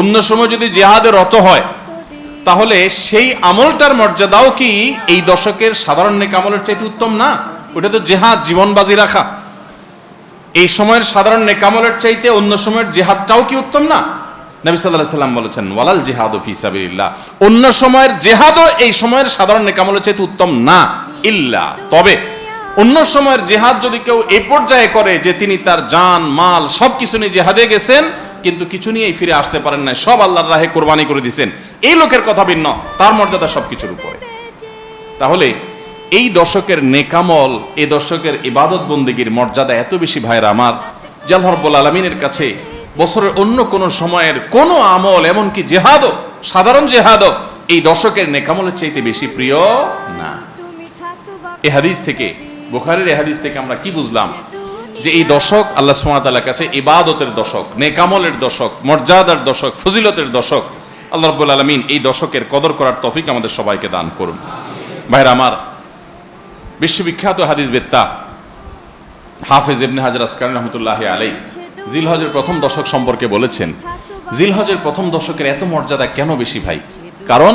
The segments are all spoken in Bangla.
অন্য সময় যদি জেহাদে রত হয়, তাহলে সেই আমলটার মর্যাদাও কি এই দশকের সাধারণ নেক আমলের চাইতে উত্তম না? ওটা তো জেহাদ জীবন বাজি রাখা। এই সময়ের সাধারণ নেকামলের চাইতে অন্য সময়ের জেহাদটাও কি উত্তম না? নবী সাল্লাহ সাল্লাম বলেছেন, ওয়ালাল জেহাদ ফি সাবিলিল্লাহ। অন্য সময়ের জেহাদও এই সময়ের সাধারণ নেকামলের চাইতে উত্তম না, ইল্লা। তবে অন্য সময়ের জেহাদ যদি কেউ এই পর্যায়ে করে যে তিনি তার জান, মাল সব কিছু নিয়ে জেহাদে গেছেন কিন্তু কিছু নিয়েই ফিরে আসতে পারেন না সব আল্লাহর রাহে কোরবানি করে দিছেন। এই লোকের কথা ভিন্ন, তার মর্যাদা সবকিছুর উপরে। তাহলে এই দশকের নেকামল, এই দশকের ইবাদত বন্দিগির মর্যাদা এত বেশি ভাইরা আমার জালহরবুল আলমিনের কাছে বছরের অন্য কোন সময়ের কোনো আমল, এমনকি জেহাদও, সাধারণ জেহাদও এই দশকের নেকামলের চাইতে বেশি প্রিয় না। এ হাদিস থেকে, বুখারের এ হাদিস থেকে আমরা কি বুঝলাম? যে এই দশক আল্লাহ সুমাতালার কাছে ইবাদতের দশক, নেকামলের দশক, মর্যাদার দশক, ফজিলতের দশক। আল্লাহ রব্বুল আলমিন এই দশকের কদর করার তফিক আমাদের সবাইকে দান করুন। ভাইরা আমার, বিশ্ববিখ্যাত হাদিস বেত্তা হাফেজ ইবনে হাজার আসকার রহমতুল্লাহ আলাই জিলহজের প্রথম দশক সম্পর্কে বলেছেন, জিলহজের প্রথম দশকের এত মর্যাদা কেন বেশি ভাই? কারণ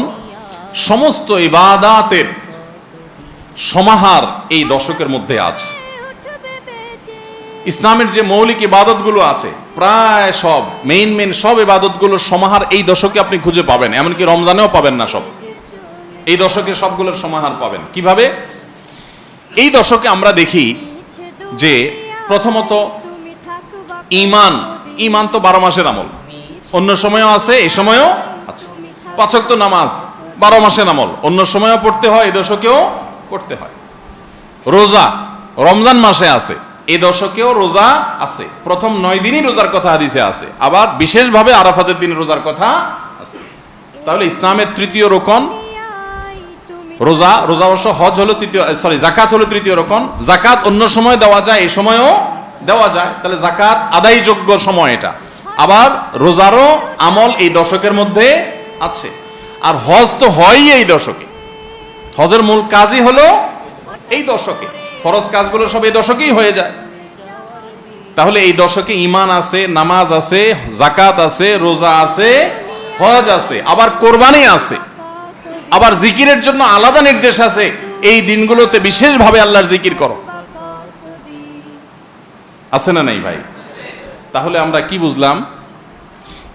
সমস্ত ইবাদাতের সমাহার এই দশকের মধ্যে আছে। ইসলামের যে মৌলিক ইবাদতগুলো আছে, প্রায় সব মেইন মেইন সব ইবাদতগুলোর সমাহার এই দশকে আপনি খুঁজে পাবেন, এমনকি রমজানেও পাবেন না সব। এই দশকে সবগুলোর সমাহার পাবেন। কীভাবে? এই দশকে আমরা দেখি যে প্রথমত ইমান ইমান তো বারো মাসের আমল। অন্য সময়ও আছে, এই সময়ও আছে। পাচক তো নামাজ, বারো মাসের আমল। অন্য সময়ও পড়তে হয়, এই দশকেও পড়তে হয়। রোজা, রমজান মাসে আছে। এই দশকেও রোজা আছে। প্রথম নয় দিনই রোজার কথা হাদিসে আছে। আবার বিশেষভাবে আরাফাতের দিন রোজার কথা আছে। তাহলে ইসলামের তৃতীয় রোকন রোজা রোজা অবশ্য হজ হলো তৃতীয় সরি জাকাত হলো তৃতীয় রকম জাকাত অন্য সময় দেওয়া যায় এই সময়ও দেওয়া যায়। তাহলে জাকাত আদায়যোগ্য সময় এটা। আবার রোজারও আমল এই দশকের মধ্যে আছে। আর হজ তো হয়ই এই দশকে। হজের মূল কাজই হলো এই দশকে। ফরজ কাজগুলো সব এই দশকেই হয়ে যায়। তাহলে এই দশকে ইমান আছে, নামাজ আছে জাকাত আছে, রোজা আছে, হজ আছে, আবার কোরবানি আছে, আবার জিকিরের জন্য আলাদা নির্দেশ আছে। এই দিনগুলোতে বিশেষভাবে আল্লাহর জিকির করো। আছে না নাই ভাই? তাহলে আমরা কি বুঝলাম?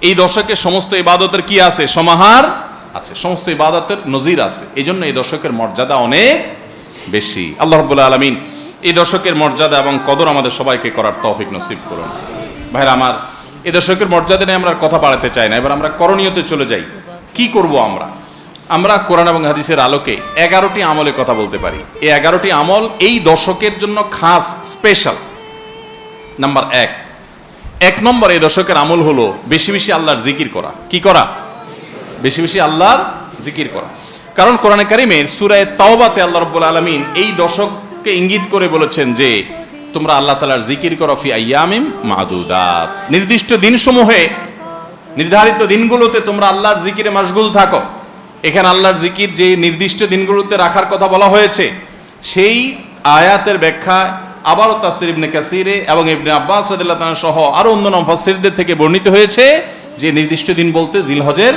এই দশকে সমস্ত ইবাদতের কি আছে? সমাহার আছে, সমস্ত ইবাদতের নজির আছে। এই জন্য এই দশকের মর্যাদা অনেক বেশি। আল্লাহ রব্বুল্লাহ আলমিন এই দশকের মর্যাদা এবং কদর আমাদের সবাইকে করার তৌফিক নসিব করুন। ভাইরা আমার, এই দশকের মর্যাদা নিয়ে আমরা কথা বাড়াতে চাই না। এবার আমরা করণীয়তে চলে যাই। কি করব আমরা? আমরা কোরআন এবং হাদিসের আলোকে এগারোটি আমলে কথা বলতে পারি। এই এগারোটি আমল এই দশকের জন্য খাস, স্পেশাল। নাম্বার এক। এক নম্বর এই দশকের আমল হলো বেশি বেশি আল্লাহর জিকির করা। কি করা? বেশি বেশি আল্লাহর জিকির করা। কারণ কোরআনে কারিমের সুরায় তাওবাতে আল্লাহ রব্বুল আলমিন এই দশককে ইঙ্গিত করে বলেছেন যে, তোমরা আল্লাহ তালার জিকির করো ফি আয়ামিম মাদুদাত। নির্দিষ্ট দিনসমূহে, নির্ধারিত দিনগুলোতে তোমরা আল্লাহর জিকিরে মাশগুল থাকো। এখানে আল্লাহর জিকির যে নির্দিষ্ট দিনগুলোতে রাখার কথা বলা হয়েছে, সেই আয়াতের ব্যাখ্যা আবারও তাফসির ইবনে কাসিরে এবং ইবনে আব্বাস রাদিল্লাহ সহ আরও অন্য মুফাসসিরদের থেকে বর্ণিত হয়েছে যে, নির্দিষ্ট দিন বলতে জিলহজের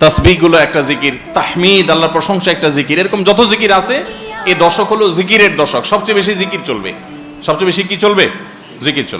তসবিগুলো একটা জিকির, তাহমিদ, আল্লাহর প্রশংসা একটা জিকির, এরকম যত জিকির আছে, এ দশক হলো জিকিরের দশক, সবচেয়ে বেশি জিকির চলবে। সবচেয়ে বেশি কি চলবে? জিকির চলবে।